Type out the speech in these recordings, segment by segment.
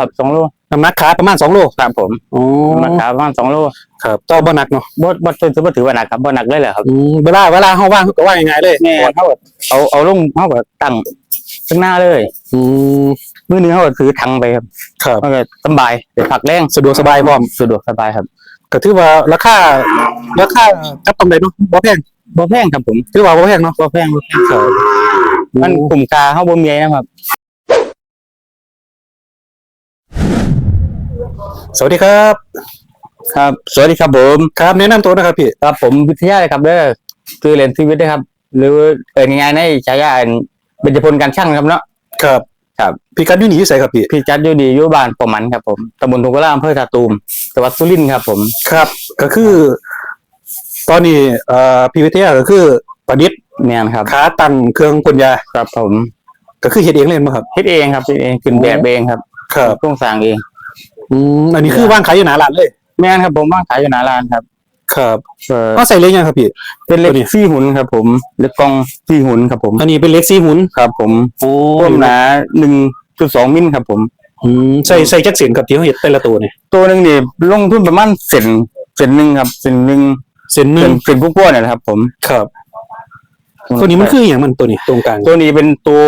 ครับสองโลน้ำหนักขาประมาณสองโลครับผมอ๋อน้ำหนักขาประมาณสองโลครับต่อบ่หนักเนาะบ่บ่ถือว่าถือว่าหนักครับบ่หนักเลยแหละครับอืมเวลาเวลาเฮาว่างเขาก็ว่างง่ายๆเลยแม่เขาแบบเอาเอาลงเขาแบบตั้งข้างหน้าเลยอืมมือหนึงเขาก็ถือถังไปครับครับมันก็สบายเดี๋ยวผักแรงสะดวกสบายพร้อมสะดวกสบายครับก็ถือว่าราคาราคากับตำไดเนาะบ่แพงบ่แพงครับผมถือว่าบ่แพงเนาะบ่แพงบ่แพงครับมันคุ้มค่าเฮาบ่มีนะครับ สวัสดีครับ ครับ สวัสดีครับผมครับแนะนำตัวนะครับพี่ครับผมวิทยาเลยครับเด้อคือเรียนชีวิตนะครับ หรือเอ่ยง่ายๆในฉายาอันเบญจพลการช่างครับเนาะ ครับครับ พี่กันอยู่นี่อยู่ไสครับพี่พี่จัดอยู่ดีอยู่บ้านปอมันครับผมตำบลทุงกะลาอำเภอตาตูมจังหวัดสุรินทร์ครับผม ครับ ก็คือ ตอนนี้เอ่อพี่วิทยาก็คือประดิษฐ์แม่นครับ ขาตั้งเครื่องพ่นยา ครับผมก็คือเฮ็ดเองเลยมั้งครับ เฮ็ดเองครับเฮ็ดเองขึ้นแบบเองครับครับ โครงสร้างเอง อืมอันนี้คือวางขายอยู่หน้าร้านเลย แม่นครับผมว่างขายอยู่หน้าร้านครับครับเออก็ใส่เล็กยังครับพี่ เป็นเหล็กตัวนี้ ซี่หุ่นครับ ผมเหล็กกองซี่หุ่นครับผมอันนี้เป็นเล็กซีหมุนครับ ผมโอ้ความหนาหนึ่งจุดสองมิลครับ ผม อืมใส่ใส่จักเสียนกับที่เขาเฮ็ดแต่ละตัวนี่ตัวหนึ่งนี่ลงทุนประมาณเซนเซนหนึ่งครับเซนหนึ่งเส้นหนึเซงนเซนพวกๆเนี่ยนะครับ ผมครับตัวนี้มันคืออย่างมันตัวนี้ตรงกลางตัวนี้เป็นตัว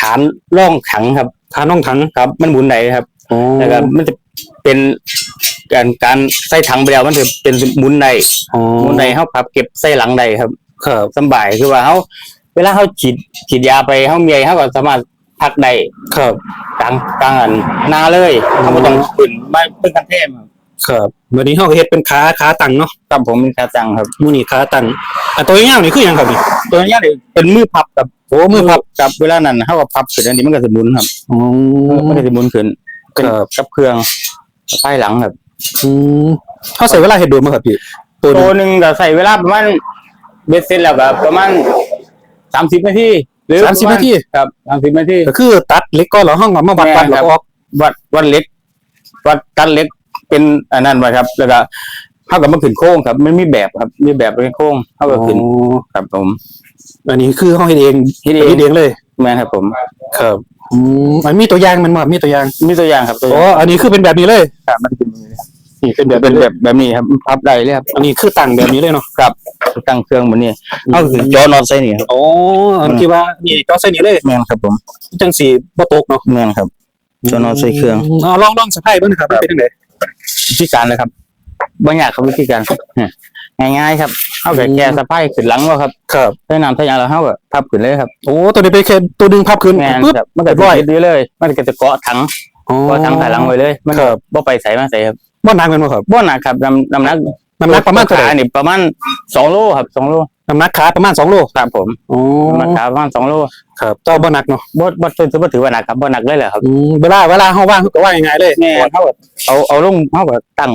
ฐานร่องถังครับขาน่องถังครับ มันหมุนไหนครับอ๋อแล้วก็มันจะ เป็นการการใส่ถังไปแล้วมันจะเป็นหมุนในอ๋อหมุนในเขาพับเก็บใส่หลังใดครับครับสำบายคือว่าเขาเวลาเขาฉีดฉีดยาไปเขาเมียเขาก็สามารถพักได้ครับกลางกลางอันหนาเลยเขาไม่ต้องขึ้นไม่เป็นกันเทมครับครับวันนี้เขาก็เฮ็ดเป็นขาขาตั้งเนาะครับผมเป็นกาจังครับมูนี่ขาตั้งอะตัวยาวๆนี่คือหยังครับนี่ ตัวนี้เนี่ยเป็นมือพับกับโอ้มือพับกับเวลานั้นเขาก็พับขึ้นอันนี้มันก็จะหมุนครับอ๋อมันก็จะหมุนขึ้น เป็นครับกับเครื่องภายหลังครับอืมเขาใส่เวลาเฮ็ดโดนมั้งครับพี่ตัวตัวนี้หนึ่งก็ใส่เวลาประมาณเบ็ดเสร็จแล้วก็ประมาณสามสิบนาทีหรือสามสิบนาทีครับสามสิบนาทีก็คือตัดเหล็กก็แล้วห้องมาวัดวัดแล้วก็ออกวัดวัดเล็ก วัดกันเล็กเป็นอันนั้นไว้ครับ แล้วก็เท่ากับมันขึ้นโค้งครับไม่มีแบบครับ มีแบบเป็นโค้งเท่ากับขึ้นอ๋อครับผม อันนี้คือเขาเฮ็ดเองเฮ็ดเอง เฮ็ดเองเลยแม่นครับผม ครับ อืมมันมีตัวอย่างมันบ่ครับมีตัวอย่างมีตัวอย่างครับตัวออ๋อย่างอันนี้คือเป็นแบบนี้เลยครับมันเป็นอย่างนี้ครับนี่เป็นแบบเป็นนี้แบเลยบแบบนี้ครับพับได้เลยครับอันนี้คือตั้งแบบนี้เลยเนาะครับตั้งเครื่องบนนี้เอาคือจอนอนใส่นี่ครับอ๋ออันที่ว่านี่ก็ใส่นี่เลยแม่นครับผมจังสีบ่ตกเนาะแม่นครับจอนอนใส่เครื่องอ๋อลองลองสะพายเบิ่งนะครับมันเป็นจังไดวิธีการเลยครับบางอย่างครับวิธีการเนี่ยง่ายๆครับ เอาแต่แกสะพายขึ้นหลังว่าครับครับใช้น้ำใช้ยาแล้วเขาก็พับขึ้นเลยครับโอ้ตัวนี้เป็นแค่ตัวดึงพับขึ้นแม่นปึ๊บครับมันก็เรียบร้อยจะดีเลย มันก็จะเกาะถังอ๋อเกาะถังถ่ายหลังไว้เลย มันครับบ่ไปใส่มาใส่ครับบ่หนักแม่นบ่ครับบ่หนักครับน้ำน้ำหนักน้ำหนักประมาณเท่าไหร่ขนี่ประมาณสองโลครับสองโลน้ำหนักขาประมาณ2โลครับผมอ๋อน้ำหนักขาประมาณสองโลครับต่อบ่หนักเนาะบ่บ่ถือว่าถือว่าหนักครับบ่หนักเลยแหละครับอืมเวลาเวลาเฮาว่างเขาก็ว่างง่ายๆเลยแม่เขาก็เอาเอาลงเขาก็ตั้ง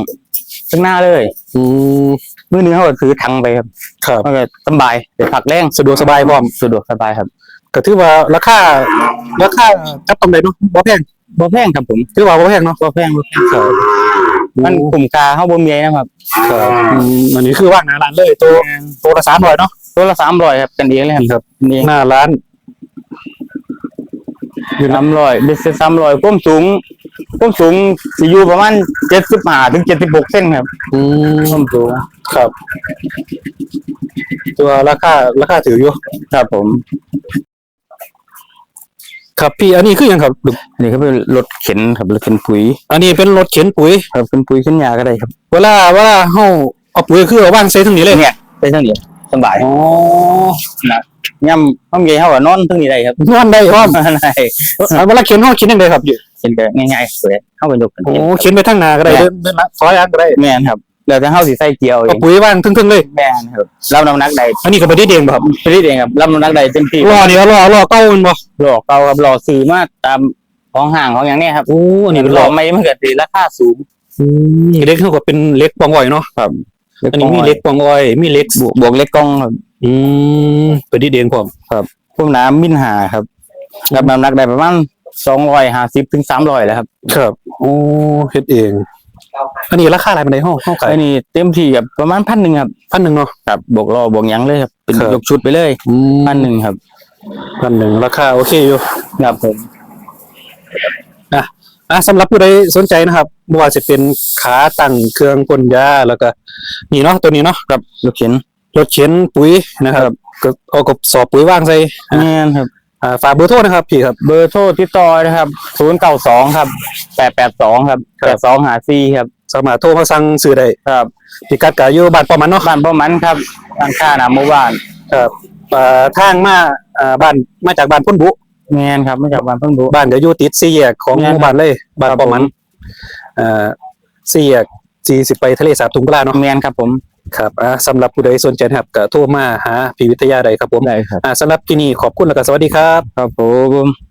ข้างหน้าเลยอืม มือหนึงเขาก็ถือถังไปครับครับ มันก็สบายเดี๋ยวผักแรงสะดวกสบายพร้อม สะดวกสบายครับก็ถือว่าราคาราคากับตำไดเนาะบ่แพงบ่แพงครับผมถือว่าบ่แพงเนาะบ่แพงบ่แพงครับมันคุ้มค่าเฮาบ่มีนะครับครับอืมอันนี้คือว่างหน้าร้านเลย ตัวตัวละ300เนาะตัวละ300ครับกันเองเลยครับนี่ครับกันเองหน้าร้าน สามร้อยเบ็ดเสร็จสามร้อยความสูงความสูงสิอยู่ประมาณ75ถึง76เซนครับอืมความสูงครับ ตัวราคาราคาถืออยู่ครับผม ครับพี่ อันนี้คือหยังครับลูกอันนี้ก็เป็นรถเข็นครับรถเข็นปุ๋ยอันนี้เป็นรถเข็นปุ๋ย ครับเข็นปุ๋ยขึ้นยาก็ได้ครับเวลาเวลาเฮาเอาปุ๋ยคือเอาวางใส่ทั้งนี้เลยเนี่ยไปทางนี้สบายอ๋อ ย่ำห้องใหญ่เฮาก็นอนทางนี้ได้ครับนอนได้พร้อมได้เวลาเข็นเฮาเข็นยังไงครับอยู่เข็นก็ง่ายๆสวยเฮาก็ยกกันโอ้เข็นไปทางหน้าก็ได้เดินเดินละซอยอันก็ได้แม่นครับแล้วแต่เฮาสิใส่เกียวเอเอางปุ๋ยวางทึ่งๆเลยแม่นครับรับน้ำหนักได้อันนี้ก็บ่ได้เด้งบ่ครับผลิตเองครับรับน้ำหนักได้เต็มที่ล้อนี่ล้อล้อเก่ามันบ่หลอกเก่าครับหลอกซื้อมาตามของห่างของอย่างเนี้ยครับโอ้อันนี้นี่เป็นหลล้ออกไม่มันเกิดราคาสูงอืมเล็กเท่ากับเป็นเล็กปองอ้อยเนาะครับอันนี้มีเล็กปองอ้อยมีเล็กบวกบวกเล็กกล้องครับอืม ไปดีเด้งพร้อมพวกน้ำมินหาครับรับน้ำหนักได้ประมาณสองร้อยห้าสิบถึงสามร้อยแล้วครับ ครับโอ้เฮ็ดเอง อันนี้ราคาอะไรปานใดเฮาเฮาขายอันนี้เต็มที่กับประมาณพันหนึ่งครับพันหนึ่งเนาะครับบวกรอบวกหยังเลยครับเป็นครับ ยกชุดไปเลยอืมพันหนึ่งครับพันหนึ่งราคาโอเคอยู่ ครับผม อะสำหรับผู้ใดสนใจนะครับไม่ว่าจะเป็นขาตั้งเครื่องพ่นยาแล้วก็นี่เนาะตัวนี้เนาะครับลูกชิ้นรถเข็นปุ๋ยนะครับ ก็เอากับสอบปุ๋ยว่างใส่แม่นครับอ่าฝากเบอร์โทรนะครับพี่ครับเบอร์โทรติดต่อนะครับศูนย์เก้าสองครับแปดแปดสองครับครัแปบดสองหาซีครับสามารถโทรมาสั่งซื้อได้ครับพิกัดกาอยู่บ้านปอมันเนาะบ้านพ่อมันครับทางข้าหนาหมู่บ้านครับอ่าทางมาอ่าบ้านมาจากบ้านพุ่นบุ แม่นครับมาจากบ้านเพิ่งรู้บ้านก็อยู่ติดสี่แยกของแม่นหมู่บ้านเลยบ้านครับปอมันผมอ่าสี่แยกสี่สิบไปทะเลสาบทุ่งกล้าเนาะแม่นครับผม ครับอ่าสำหรับผู้ใดสนใจนะครับก็โทรมาหาพี่วิทยาใดครับผมได้ครับ อ่าสำหรับที่นี่ขอบคุณแล้วก็สวัสดีครับ ครับผม